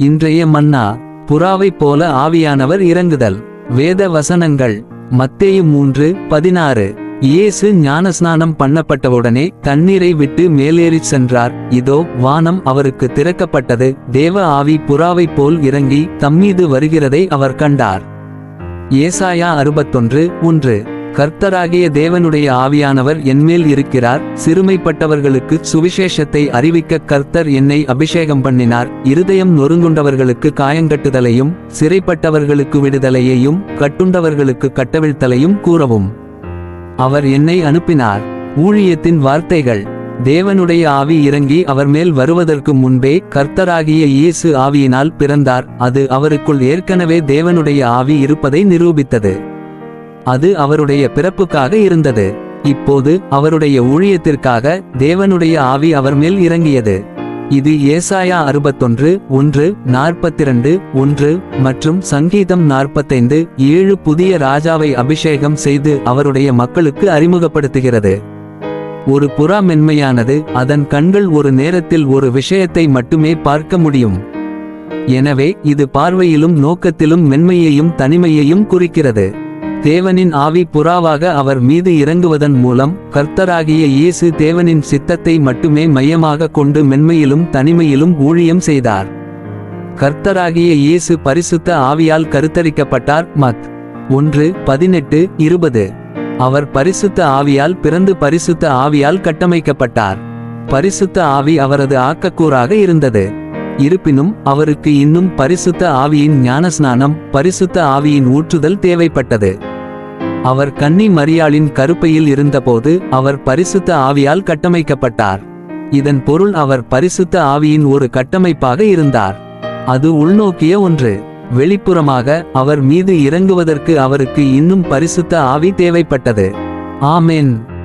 இன்றைய மன்னா புறாவைப் போல ஆவியானவர் இறங்குதல். வேத வசனங்கள் மத்தேயு மூன்று பதினாறு. இயேசு ஞானஸ்நானம் பண்ணப்பட்டவுடனே தண்ணீரை விட்டு மேலேறிச் சென்றார். இதோ வானம் அவருக்கு திறக்கப்பட்டது. தேவ ஆவி புறாவைப் போல் இறங்கி தம்மீது வருகிறதை அவர் கண்டார். ஏசாயா அறுபத்தொன்று ஒன்று. கர்த்தராகிய தேவனுடைய ஆவியானவர் என்மேல் இருக்கிறார். சிறுமைப்பட்டவர்களுக்கு சுவிசேஷத்தை அறிவிக்க கர்த்தர் என்னை அபிஷேகம் பண்ணினார். இருதயம் நொறுங்குண்டவர்களுக்கு காயங்கட்டுதலையும் சிறைப்பட்டவர்களுக்கு விடுதலையையும் கட்டுண்டவர்களுக்கு கட்டவிழ்த்தலையும் கூறவும். அவர் என்னை அனுப்பினார். ஊழியத்தின் வார்த்தைகள். தேவனுடைய ஆவி இறங்கி அவர் மேல் வருவதற்கு முன்பே கர்த்தராகிய இயேசு ஆவியினால் பிறந்தார். அது அவருக்குள் ஏற்கனவே தேவனுடைய ஆவி இருப்பதை நிரூபித்தது. அது அவருடைய பிறப்புக்காக இருந்தது. இப்போது அவருடைய ஊழியத்திற்காக தேவனுடைய ஆவி அவர் மேல் இறங்கியது. இது ஏசாயா அறுபத்தொன்று ஒன்று நாற்பத்திரண்டு ஒன்று மற்றும் சங்கீதம் நாற்பத்தைந்து ஏழு புதிய ராஜாவை அபிஷேகம் செய்து அவருடைய மக்களுக்கு அறிமுகப்படுத்துகிறது. ஒரு புறா மென்மையானது அதன் கண்கள் ஒரு நேரத்தில் ஒரு விஷயத்தை மட்டுமே பார்க்க முடியும். எனவே இது பார்வையிலும் நோக்கத்திலும் மென்மையையும் தனிமையையும் குறிக்கிறது. தேவனின் ஆவி புறாவாக அவர் மீது இறங்குவதன் மூலம் கர்த்தராகிய இயேசு தேவனின் சித்தத்தை மட்டுமே மையமாக கொண்டு மென்மையிலும் தனிமையிலும் ஊழியம் செய்தார். கர்த்தராகிய இயேசு பரிசுத்த ஆவியால் கருத்தரிக்கப்பட்டார். மத். ஒன்று பதினெட்டு இருபது. அவர் பரிசுத்த ஆவியால் பிறந்து பரிசுத்த ஆவியால் கட்டமைக்கப்பட்டார். பரிசுத்த ஆவி அவரது ஆக்கக்கூறாக இருந்தது. இருப்பினும் அவருக்கு இன்னும் பரிசுத்த ஆவியின் ஞானஸ்நானம் பரிசுத்த ஆவியின் ஊற்றுதல் தேவைப்பட்டது. அவர் கன்னி மரியாளின் கருப்பையில் இருந்தபோது அவர் பரிசுத்த ஆவியால் கட்டமைக்கப்பட்டார். இதன் பொருள் அவர் பரிசுத்த ஆவியின் ஒரு கட்டமைப்பாக இருந்தார். அது உள்நோக்கிய ஒன்று. வெளிப்புறமாக அவர் மீது இறங்குவதற்கு அவருக்கு இன்னும் பரிசுத்த ஆவி தேவைப்பட்டது. ஆமென்.